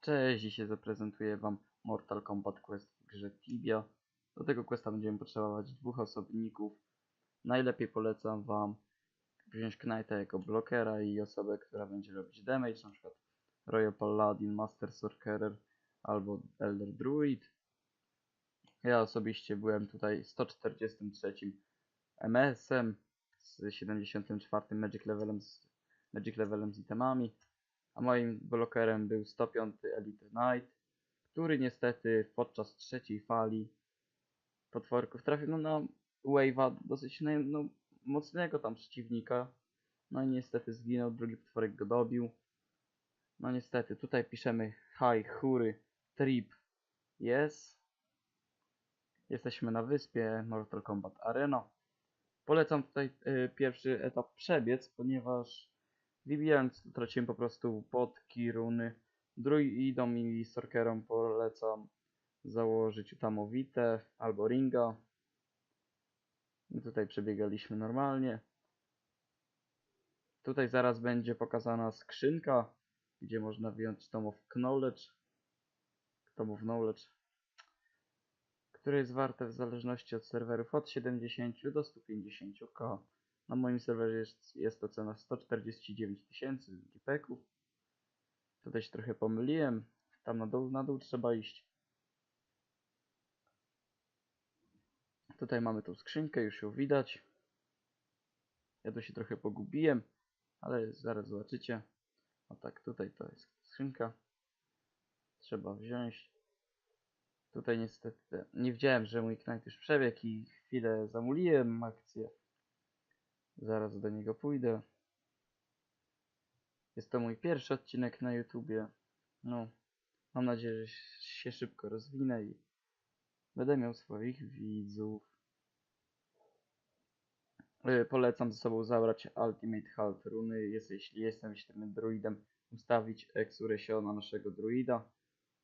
Cześć, dzisiaj zaprezentuję Wam Mortal Kombat Quest w grze Tibia. Do tego questa będziemy potrzebować dwóch osobników. Najlepiej polecam Wam wziąć Knighta jako blokera i osobę, która będzie robić damage, na przykład Royal Paladin, Master Sorcerer albo Elder Druid. Ja osobiście byłem tutaj 143 MS-em z 74 Magic Levelem z, Magic Levelem z itemami a moim blokerem był 105 Elite Knight, który niestety podczas trzeciej fali potworków trafił no, na wave'a dosyć no, no, mocnego tam przeciwnika. No i niestety zginął, drugi potworek go dobił. No niestety, tutaj piszemy Hi, Hury, Trip, Yes. Jesteśmy na wyspie Mortal Kombat Arena. Polecam tutaj y, pierwszy etap przebiec, ponieważ Wybijając traciłem po prostu podki, runy. Druidom i Sorcerom polecam założyć utamowite albo ringa. My tutaj przebiegaliśmy normalnie. Tutaj zaraz będzie pokazana skrzynka, gdzie można wyjąć Tom of Knowledge. Tom of Knowledge. Które jest warte w zależności od serwerów od 70 do 150k. Na moim serwerze jest, jest to cena 149 tysięcy GPEków. Tutaj się trochę pomyliłem. Tam na dół, na dół trzeba iść. Tutaj mamy tą skrzynkę, już ją widać. Ja tu się trochę pogubiłem, ale zaraz zobaczycie. O tak, tutaj to jest skrzynka. Trzeba wziąć. Tutaj niestety nie widziałem, że mój knight już przebiegł i chwilę zamuliłem akcję. Zaraz do niego pójdę. Jest to mój pierwszy odcinek na YouTubie. No, mam nadzieję, że się szybko rozwinę i będę miał swoich widzów. Yy, polecam ze sobą zabrać Ultimate Halt runy, jest, jeśli jestem świetnym druidem, ustawić Exuresio na naszego druida.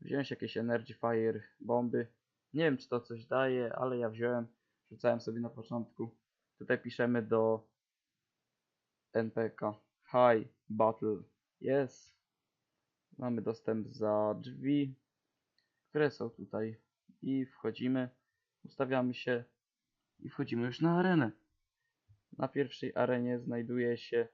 Wziąć jakieś Energy Fire bomby. Nie wiem, czy to coś daje, ale ja wziąłem. Rzucałem sobie na początku. Tutaj piszemy do NPK. Hi, battle. Yes. Mamy dostęp za drzwi, które są tutaj. I wchodzimy, ustawiamy się i wchodzimy już na arenę. Na pierwszej arenie znajduje się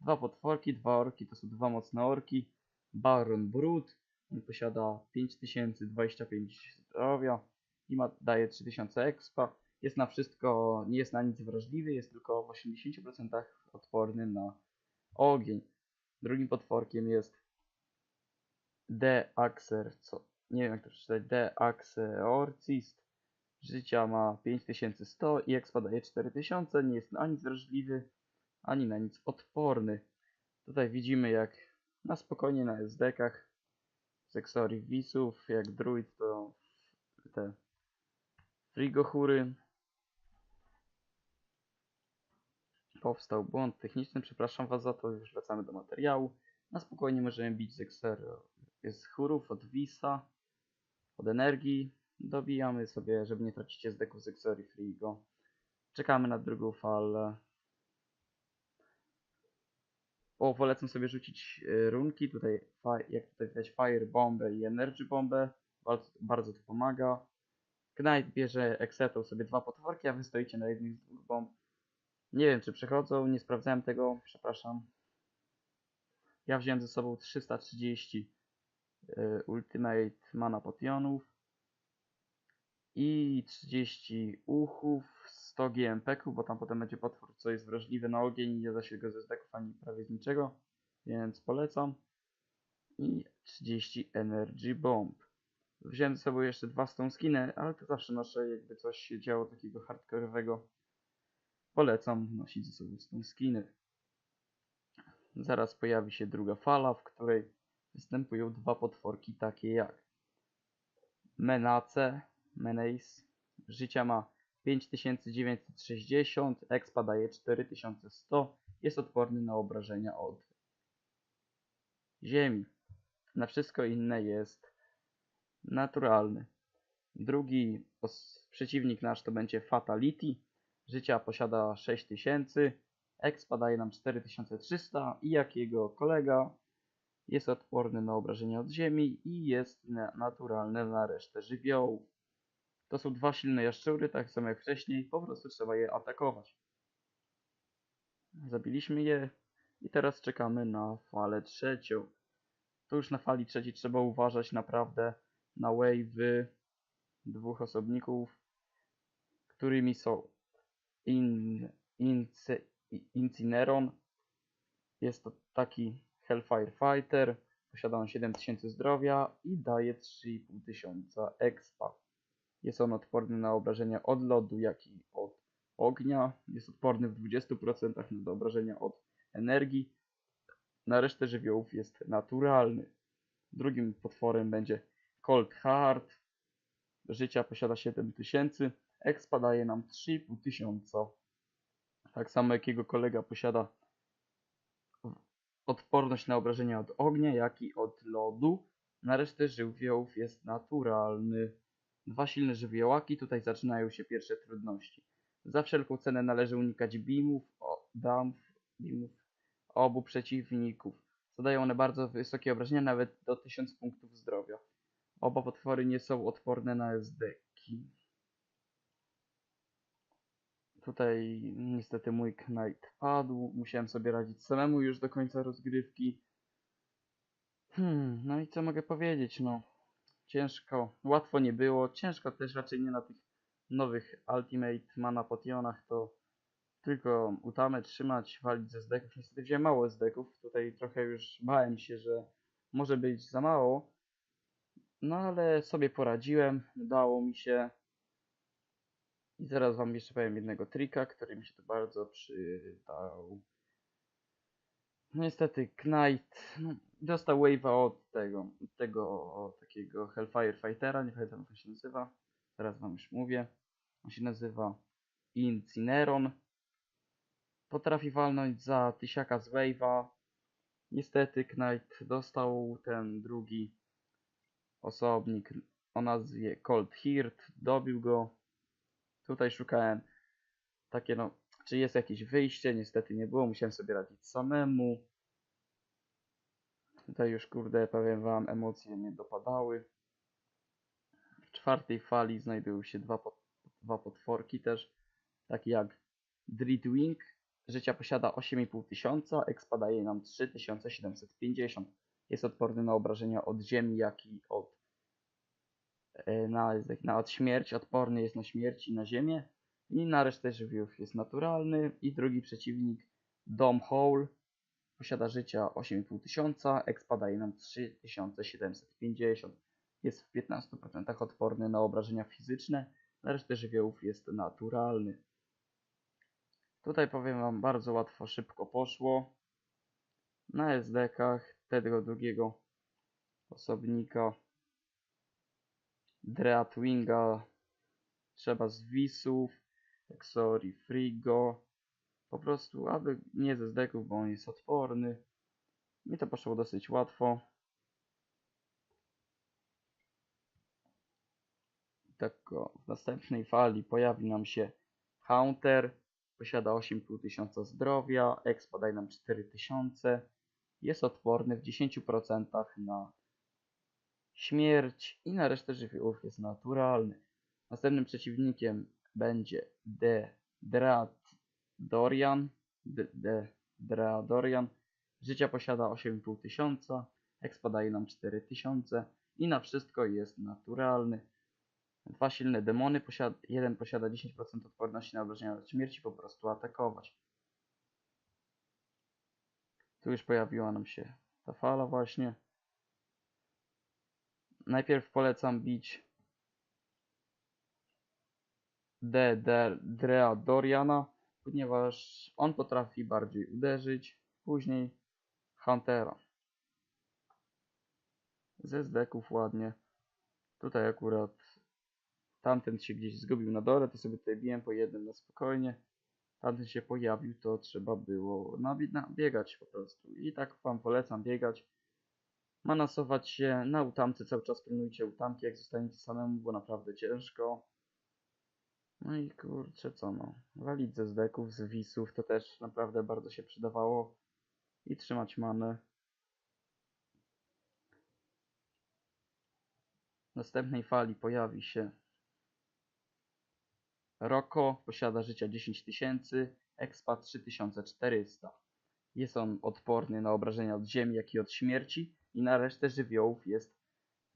dwa potworki, dwa orki, to są dwa mocne orki. Baron Brut, on posiada 5025 zdrowia i ma, daje 3000 expa. Jest na wszystko, nie jest na nic wrażliwy, jest tylko w 80% odporny na ogień. Drugim potworkiem jest Deaxer, co nie wiem jak to przeczytać, Deaxeorcist. Życia ma 5100 i expa daje 4000, nie jest na nic wrażliwy, ani na nic odporny. Tutaj widzimy jak na spokojnie na SD-kach z Exori Wisów, jak druid to te frigochury powstał błąd techniczny, przepraszam Was za to, już wracamy do materiału. Na spokojnie możemy bić z Exero. Jest chórów od Wisa, od energii. Dobijamy sobie, żeby nie tracić SD-ków z Exori Frigo. Czekamy na drugą falę. O, polecam sobie rzucić e, runki. Tutaj, jak tutaj widać, Fire Bombę i Energy Bombę. Bardzo, bardzo to pomaga. Knight bierze Exetą sobie dwa potworki, a wy stoicie na jednej z dwóch bomb. Nie wiem, czy przechodzą, nie sprawdzałem tego, przepraszam. Ja wziąłem ze sobą 330 y, Ultimate Mana Potionów i 30 uchów, 100 GMP-ków, bo tam potem będzie potwór, co jest wrażliwy na ogień nie da się go ze zdeków ani prawie z niczego, więc polecam. I 30 Energy Bomb. Wziąłem ze sobą jeszcze dwa Stone Skiny, ale to zawsze nasze jakby coś się działo takiego hardkorowego Polecam nosić ze sobą skiny. Zaraz pojawi się druga fala, w której występują dwa potworki takie jak Menace, Menace. Życia ma 5960, expa daje 4100, jest odporny na obrażenia od ziemi. Na wszystko inne jest naturalny. Drugi przeciwnik nasz to będzie Fatality. Życia posiada 6000, expa daje nam 4300 i jak jego kolega jest odporny na obrażenia od ziemi i jest na naturalny na resztę żywiołów. To są dwa silne jaszczury, tak samo jak wcześniej, po prostu trzeba je atakować. Zabiliśmy je i teraz czekamy na falę trzecią. Tu już na fali trzeciej trzeba uważać naprawdę na wave'y dwóch osobników, którymi są In, Incineron. Jest to taki Hellfire Fighter. Posiada on 7000 zdrowia i daje 3500 expa. Jest on odporny na obrażenia od lodu, jak i od ognia. Jest odporny w 20% na obrażenia od energii. Na resztę żywiołów jest naturalny. Drugim potworem będzie Cold Heart. Życia posiada 7000. Expa daje nam 3500. Tak samo jak jego kolega posiada odporność na obrażenia od ognia, jak i od lodu. Na resztę żywiołów jest naturalny. Dwa silne żywiołaki, tutaj zaczynają się pierwsze trudności. Za wszelką cenę należy unikać beamów, damp, beamów obu przeciwników. Zadają one bardzo wysokie obrażenia, nawet do 1000 punktów zdrowia. Oba potwory nie są odporne na SD-ki. Tutaj niestety mój Knight padł. Musiałem sobie radzić samemu już do końca rozgrywki. Hmm, no i co mogę powiedzieć, no. Ciężko, łatwo nie było. Ciężko też raczej nie na tych nowych Ultimate Mana Potionach, to tylko utamę trzymać, walić ze zdeków. Niestety wziąłem mało zdeków. Tutaj trochę już bałem się, że może być za mało. No ale sobie poradziłem, udało mi się. I zaraz wam jeszcze powiem jednego trika, który mi się tu bardzo przydał. No niestety Knight no, dostał wave'a od tego, od tego takiego Hellfire Fightera, nie pamiętam jak on się nazywa. Teraz wam już mówię. On się nazywa Incineron. Potrafi walnąć za tysiaka z wave'a. Niestety Knight dostał ten drugi osobnik o nazwie Cold Heart, dobił go. Tutaj szukałem takie no, czy jest jakieś wyjście, niestety nie było, musiałem sobie radzić samemu. Tutaj już kurde, powiem wam, emocje mnie dopadały. W czwartej fali znajdują się dwa, pot dwa potworki też, takie jak Dreadwing. Życia posiada 8,5 tysiąca, expa daje nam 3750. Jest odporny na obrażenia od ziemi, jak i od na, na od śmierć, odporny jest na śmierć i na ziemię. I na resztę żywiołów jest naturalny. I drugi przeciwnik, Dom Hole, posiada życia 8,5 tysiąca, expa daje nam 3750. Jest w 15% odporny na obrażenia fizyczne, na resztę żywiołów jest naturalny. Tutaj powiem wam bardzo łatwo, szybko poszło. Na SD-kach tego drugiego osobnika Dreadwinga trzeba z Wisów, Exori Frigo. Po prostu, aby nie ze zdeków, bo on jest odporny. Mi to poszło dosyć łatwo. Tak, o, w następnej fali pojawi nam się Hunter. Posiada 8,5 tysiąca zdrowia, expa daje nam 4000. Jest odporny w 10% na śmierć i na resztę żywiołów jest naturalny. Następnym przeciwnikiem będzie De Dradorian. De, De Dradorian. Życia posiada 8,5 tysiąca, expa daje nam 4000 i na wszystko jest naturalny. Dwa silne demony, posiada, jeden posiada 10% odporności na obrażenia od śmierci, po prostu atakować. Tu już pojawiła nam się ta fala właśnie. Najpierw polecam bić D. D Drea Doriana, ponieważ on potrafi bardziej uderzyć. Później Huntera. Ze zdeków ładnie. Tutaj akurat tamten się gdzieś zgubił na dole, to sobie tutaj biłem po jednym na spokojnie. Tamten się pojawił, to trzeba było biegać po prostu. I tak wam polecam biegać ma nasować się na utamce, cały czas pilnujcie utamki, jak zostaniecie samemu, bo naprawdę ciężko. No i kurczę, co no, walić ze zdeków, z wisów, to też naprawdę bardzo się przydawało i trzymać manę. W następnej fali pojawi się Roko, posiada życia 10 tysięcy, expa 3400. Jest on odporny na obrażenia od ziemi, jak i od śmierci, i na resztę żywiołów jest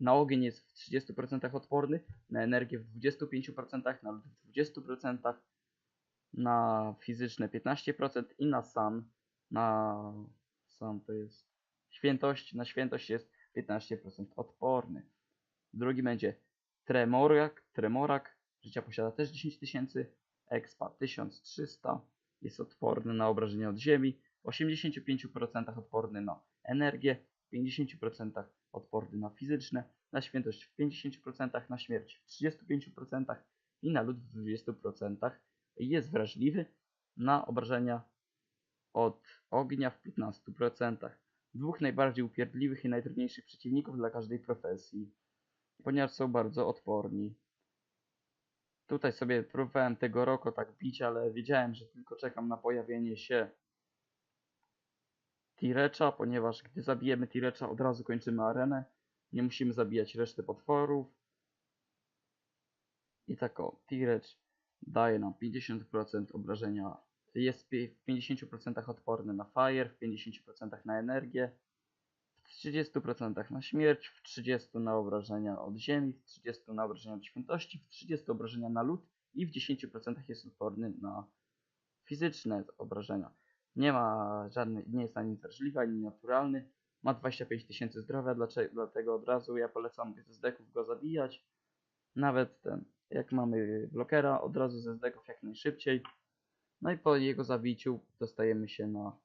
na ogień jest w 30% odporny, na energię w 25%, na lód w 20%, na fizyczne 15% i na san, na san to jest świętość, na świętość jest 15% odporny. Drugi będzie Tremorak, Tremorak, życia posiada też 10 tysięcy, expa 1300, jest odporny na obrażenia od ziemi, w 85% odporny na energię, w 50% odporny na fizyczne, na świętość w 50%, na śmierć w 35% i na lód w 20%. Jest wrażliwy na obrażenia od ognia w 15%. Dwóch najbardziej upierdliwych i najtrudniejszych przeciwników dla każdej profesji, ponieważ są bardzo odporni. Tutaj sobie próbowałem tego roku tak bić, ale wiedziałem, że tylko czekam na pojawienie się Tirecza, ponieważ gdy zabijemy Tirecza od razu kończymy arenę. Nie musimy zabijać reszty potworów. I tak o, Tirecz daje nam 50% obrażenia. Jest w 50% odporny na fire, w 50% na energię, w 30% na śmierć, w 30% na obrażenia od ziemi, w 30% na obrażenia od świętości, w 30% obrażenia na lód i w 10% jest odporny na fizyczne obrażenia. Nie ma żadnej, nie jest ani wrażliwy, ani naturalny. Ma 25 tysięcy zdrowia, dlaczego, dlatego od razu ja polecam ze zdeków go zabijać. Nawet ten, jak mamy blokera, od razu ze zdeków jak najszybciej. No i po jego zabiciu dostajemy się na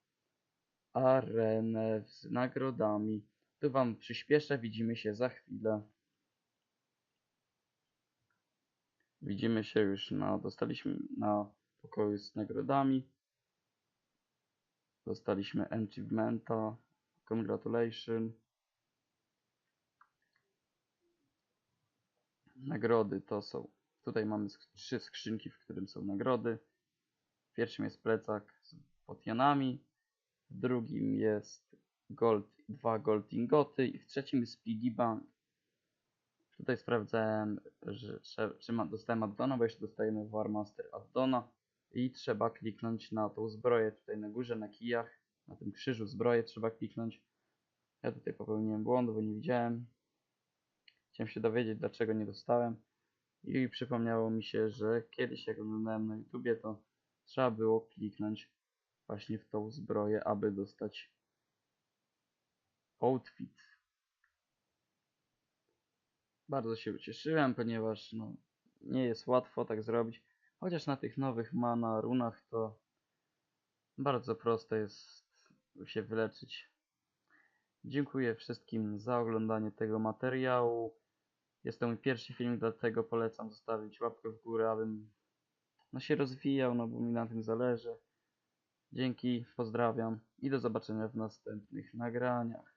arenę z nagrodami. Tu wam przyspieszę, widzimy się za chwilę. Widzimy się już na, dostaliśmy na pokoju z nagrodami. Dostaliśmy achievementa. Congratulations. Nagrody to są. Tutaj mamy trzy skrzynki, w którym są nagrody. W pierwszym jest plecak z potianami. W drugim jest gold, dwa gold ingoty i w trzecim jest speedy bank. Tutaj sprawdzałem, że, czy ma, dostałem addona, bo jeszcze dostajemy Warmaster addona i trzeba kliknąć na tą zbroję tutaj na górze, na kijach, na tym krzyżu zbroję trzeba kliknąć. Ja tutaj popełniłem błąd, bo nie widziałem. Chciałem się dowiedzieć, dlaczego nie dostałem. I przypomniało mi się, że kiedyś jak oglądałem na YouTubie, to trzeba było kliknąć właśnie w tą zbroję, aby dostać outfit. Bardzo się ucieszyłem, ponieważ no, nie jest łatwo tak zrobić. Chociaż na tych nowych mana runach to bardzo proste jest się wyleczyć. Dziękuję wszystkim za oglądanie tego materiału. Jest to mój pierwszy film, dlatego polecam zostawić łapkę w górę, abym no, się rozwijał, no bo mi na tym zależy. Dzięki, pozdrawiam i do zobaczenia w następnych nagraniach.